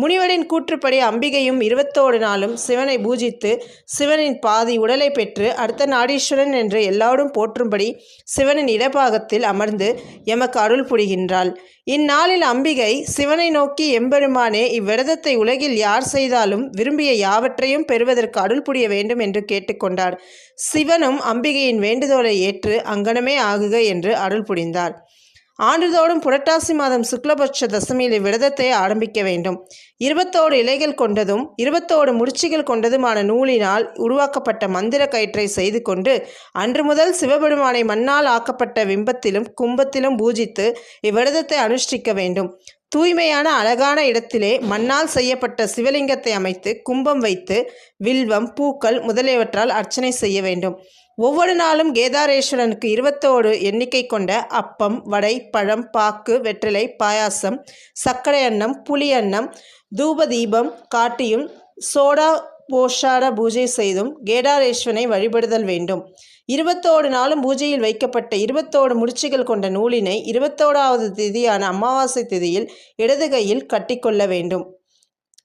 முனிவரின் கூற்றுப்படி அம்பிகையும் இருபத்தோடு நாளும் சிவனை பூஜித்து சிவனின் பாதி உடலை பெற்று அடுத்த நாடீஸ்வரன் என்று எல்லாரும் போற்றும்படி சிவனின் இடபாகத்தில் அமர்ந்து எமக்கு அருள் புரிகின்றாள். இந்நாளில் அம்பிகை சிவனை நோக்கி எம்பெருமானே இவ்விரதத்தை உலகில் யார் செய்தாலும் விரும்பிய யாவற்றையும் பெறுவதற்கு அருள் புரிய வேண்டும் என்று கேட்டுக்கொண்டார். சிவனும் அம்பிகையின் வேண்டுதோலை ஏற்று அங்கனமே ஆகுக என்று அருள் புரிந்தார். ஆண்டுதோறும் புரட்டாசி மாதம் சுக்லபட்ச தசமியில் இவ்விரதத்தை ஆரம்பிக்க வேண்டும். இருபத்தோடு இலைகள் கொண்டதும் இருபத்தோடு முடிச்சுகள் கொண்டதுமான நூலினால் உருவாக்கப்பட்ட மந்திர கயிற்றை செய்து கொண்டு அன்று முதல் சிவபெருமானை மண்ணால் ஆக்கப்பட்ட விம்பத்திலும் கும்பத்திலும் பூஜித்து இவ்விரதத்தை அனுஷ்டிக்க வேண்டும். தூய்மையான அழகான இடத்திலே மண்ணால் செய்யப்பட்ட சிவலிங்கத்தை அமைத்து கும்பம் வைத்து வில்வம் பூக்கள் முதலியவற்றால் அர்ச்சனை செய்ய வேண்டும். ஒவ்வொரு நாளும் கேதாரேஸ்வரனுக்கு இருபத்தோடு எண்ணிக்கை கொண்ட அப்பம் வடை பழம் பாக்கு வெற்றிலை பாயாசம் சர்க்கரை அன்னம் புளி அன்னம் தூப தீபம் காட்டியும் சோடா போஷார பூஜை செய்தும் கேடாரேஸ்வனை வழிபடுதல் வேண்டும். இருபத்தோடு நாளும் பூஜையில் வைக்கப்பட்ட இருபத்தோடு முடிச்சுகள் கொண்ட நூலினை இருபத்தோடாவது திதியான அமாவாசை திதியில் இடது கையில் கட்டிக்கொள்ள வேண்டும்.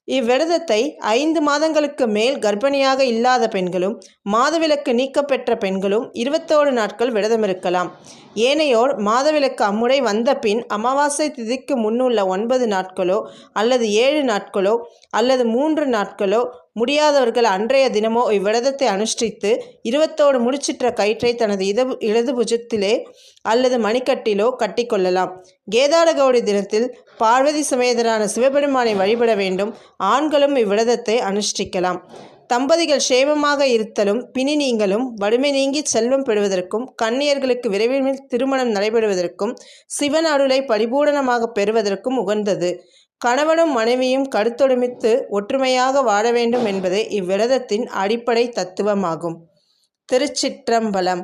இவ்விரதத்தை ஐந்து மாதங்களுக்கு மேல் கர்ப்பிணியாக இல்லாத பெண்களும் மாதவிலக்கு நீக்கப்பெற்ற பெண்களும் இருபத்தோரு நாட்கள் விரதமிருக்கலாம். ஏனையோர் மாதவிலக்கு அம்முறை வந்த பின் அமாவாசை திதிக்கு முன்னுள்ள ஒன்பது நாட்களோ அல்லது ஏழு நாட்களோ அல்லது மூன்று நாட்களோ முடியாதவர்கள் அன்றைய தினமோ இவ்விரதத்தை அனுஷ்டித்து இருபத்தோடு முடிச்சிட்ட கயிற்றை தனது இத இடது புஜத்திலே அல்லது மணிக்கட்டிலோ கட்டிக்கொள்ளலாம் கேதாரகௌரி தினத்தில் பார்வதி சமேதரான சிவபெருமானை வழிபட வேண்டும். ஆண்களும் இவ்விரதத்தை அனுஷ்டிக்கலாம். தம்பதிகள் சேமமாக இருத்தலும் பிணி நீங்களும் வறுமை நீங்கி செல்வம் பெறுவதற்கும் கன்னியர்களுக்கு விரைவில் திருமணம் நடைபெறுவதற்கும் சிவன் அருளை பரிபூரணமாக பெறுவதற்கும் உகந்தது. கணவனும் மனைவியும் கருத்தொடுமித்து ஒற்றுமையாக வாழ வேண்டும் என்பதே இவ்விரதத்தின் அடிப்படை தத்துவமாகும். திருச்சிற்றம்பலம்